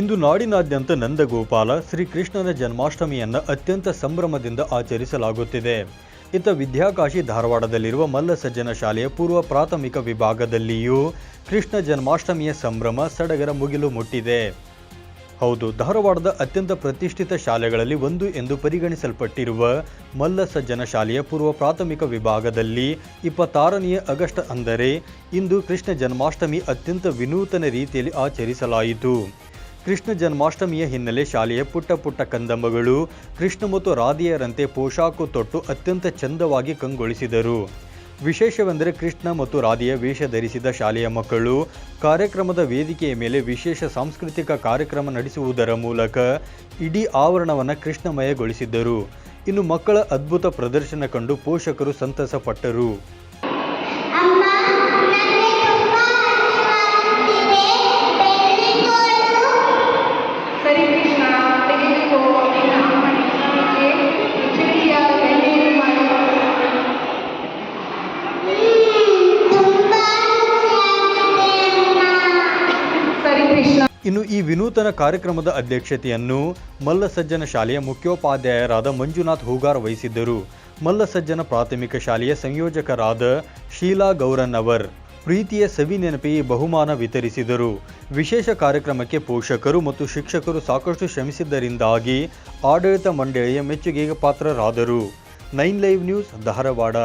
ಇಂದು ನಾಡಿನಾದ್ಯಂತ ನಂದಗೋಪಾಲ ಶ್ರೀಕೃಷ್ಣನ ಜನ್ಮಾಷ್ಟಮಿಯನ್ನು ಅತ್ಯಂತ ಸಂಭ್ರಮದಿಂದ ಆಚರಿಸಲಾಗುತ್ತಿದೆ. ಇತ್ತ ವಿದ್ಯಾಕಾಶಿ ಧಾರವಾಡದಲ್ಲಿರುವ ಮಲ್ಲಸಜ್ಜನ ಶಾಲೆಯ ಪೂರ್ವ ಪ್ರಾಥಮಿಕ ವಿಭಾಗದಲ್ಲಿಯೂ ಕೃಷ್ಣ ಜನ್ಮಾಷ್ಟಮಿಯ ಸಂಭ್ರಮ ಸಡಗರ ಮುಗಿಲು ಮುಟ್ಟಿದೆ. ಹೌದು, ಧಾರವಾಡದ ಅತ್ಯಂತ ಪ್ರತಿಷ್ಠಿತ ಶಾಲೆಗಳಲ್ಲಿ ಒಂದು ಎಂದು ಪರಿಗಣಿಸಲ್ಪಟ್ಟಿರುವ ಮಲ್ಲಸಜ್ಜನ ಶಾಲೆಯ ಪೂರ್ವ ಪ್ರಾಥಮಿಕ ವಿಭಾಗದಲ್ಲಿ ಇಪ್ಪತ್ತಾರನೆಯ ಆಗಸ್ಟ್ ಅಂದರೆ ಇಂದು ಕೃಷ್ಣ ಜನ್ಮಾಷ್ಟಮಿ ಅತ್ಯಂತ ವಿನೂತನ ರೀತಿಯಲ್ಲಿ ಆಚರಿಸಲಾಯಿತು. ಕೃಷ್ಣ ಜನ್ಮಾಷ್ಟಮಿಯ ಹಿನ್ನೆಲೆ ಶಾಲೆಯ ಪುಟ್ಟ ಪುಟ್ಟ ಕಂದಂಬಗಳು ಕೃಷ್ಣ ಮತ್ತು ರಾಧಿಯರಂತೆ ಪೋಷಾಕು ತೊಟ್ಟು ಅತ್ಯಂತ ಚಂದವಾಗಿ ಕಂಗೊಳಿಸಿದರು. ವಿಶೇಷವೆಂದರೆ ಕೃಷ್ಣ ಮತ್ತು ರಾಧೆಯ ವೇಷ ಧರಿಸಿದ ಶಾಲೆಯ ಮಕ್ಕಳು ಕಾರ್ಯಕ್ರಮದ ವೇದಿಕೆಯ ಮೇಲೆ ವಿಶೇಷ ಸಾಂಸ್ಕೃತಿಕ ಕಾರ್ಯಕ್ರಮ ನಡೆಸುವುದರ ಮೂಲಕ ಇಡೀ ಆವರಣವನ್ನು ಕೃಷ್ಣಮಯಗೊಳಿಸಿದ್ದರು. ಇನ್ನು ಮಕ್ಕಳ ಅದ್ಭುತ ಪ್ರದರ್ಶನ ಕಂಡು ಪೋಷಕರು ಸಂತಸ ಇನ್ನು ಈ ವಿನೂತನ ಕಾರ್ಯಕ್ರಮದ ಅಧ್ಯಕ್ಷತೆಯನ್ನು ಮಲ್ಲಸಜ್ಜನ ಶಾಲೆಯ ಮುಖ್ಯೋಪಾಧ್ಯಾಯರಾದ ಮಂಜುನಾಥ್ ಹೂಗಾರ್ ವಹಿಸಿದ್ದರು. ಮಲ್ಲಸಜ್ಜನ ಪ್ರಾಥಮಿಕ ಶಾಲೆಯ ಸಂಯೋಜಕರಾದ ಶೀಲಾ ಗೌರನ್ ಅವರ್ ಪ್ರೀತಿಯ ಸವಿ ನೆನಪಿ ಬಹುಮಾನ ವಿತರಿಸಿದರು. ವಿಶೇಷ ಕಾರ್ಯಕ್ರಮಕ್ಕೆ ಪೋಷಕರು ಮತ್ತು ಶಿಕ್ಷಕರು ಸಾಕಷ್ಟು ಶ್ರಮಿಸಿದ್ದರಿಂದಾಗಿ ಆಡಳಿತ ಮಂಡಳಿಯ ಮೆಚ್ಚುಗೆಗೆ ಪಾತ್ರರಾದರು. Nine live news Dharwad.